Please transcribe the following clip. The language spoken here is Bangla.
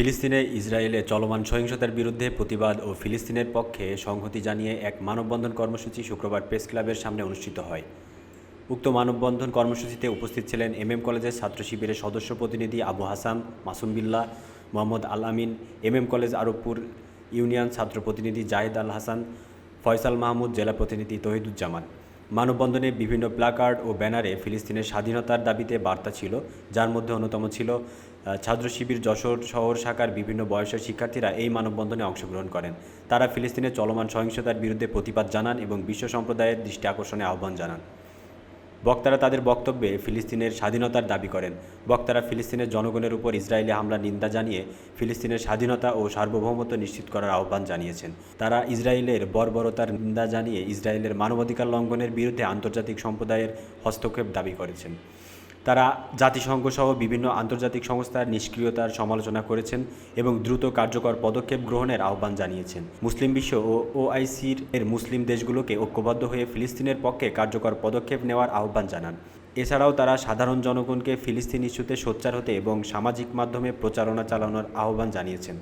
ফিলিস্তিনে ইসরায়েলে চলমান সহিংসতার বিরুদ্ধে প্রতিবাদ ও ফিলিস্তিনের পক্ষে সংহতি জানিয়ে এক মানববন্ধন কর্মসূচি শুক্রবার প্রেস ক্লাবের সামনে অনুষ্ঠিত হয়। উক্ত মানববন্ধন কর্মসূচিতে উপস্থিত ছিলেন এমএম কলেজের ছাত্র শিবিরের সদস্য প্রতিনিধি Abu Hasan, Masum Billah Mohammad Al Amin, MM college Arabpur union ছাত্র প্রতিনিধি জাহেদ আল হাসান, ফয়সাল মাহমুদ, জেলা প্রতিনিধি তহিদুজ্জামান। মানববন্ধনে বিভিন্ন প্লাকার্ড ও ব্যানারে ফিলিস্তিনের স্বাধীনতার দাবিতে বার্তা ছিল, যার মধ্যে অন্যতম ছিল ছাত্র শিবির যশোর শহর শাখার বিভিন্ন বয়সের শিক্ষার্থীরা এই মানববন্ধনে অংশগ্রহণ করেন। তারা ফিলিস্তিনের চলমান সহিংসতার বিরুদ্ধে প্রতিবাদ জানান এবং বিশ্ব সম্প্রদায়ের দৃষ্টি আকর্ষণে আহ্বান জানান। বক্তারা তাদের বক্তব্যে ফিলিস্তিনের স্বাধীনতার দাবি করেন। বক্তারা ফিলিস্তিনের জনগণের উপর ইসরায়েলি হামলা নিন্দা জানিয়ে ফিলিস্তিনের স্বাধীনতা ও সার্বভৌমত্ব নিশ্চিত করার আহ্বান জানিয়েছেন। তারা ইসরায়েলের বর্বরতার নিন্দা জানিয়ে ইসরায়েলের মানবাধিকার লঙ্ঘনের বিরুদ্ধে আন্তর্জাতিক সম্প্রদায়ের হস্তক্ষেপ দাবি করেছেন। তারা জাতিসংঘ সহ বিভিন্ন আন্তর্জাতিক সংস্থার নিষ্ক্রিয়তার সমালোচনা করেছেন এবং দ্রুত কার্যকর পদক্ষেপ গ্রহণের আহ্বান জানিয়েছেন। মুসলিম বিশ্ব ও ওআইসির এর মুসলিম দেশগুলোকে ঐক্যবদ্ধ হয়ে ফিলিস্তিনের পক্ষে কার্যকর পদক্ষেপ নেওয়ার আহ্বান জানান। এছাড়াও তারা সাধারণ জনগণকে ফিলিস্তিন ইস্যুতে সোচ্চার হতে এবং সামাজিক মাধ্যমে প্রচারণা চালানোর আহ্বান জানিয়েছেন।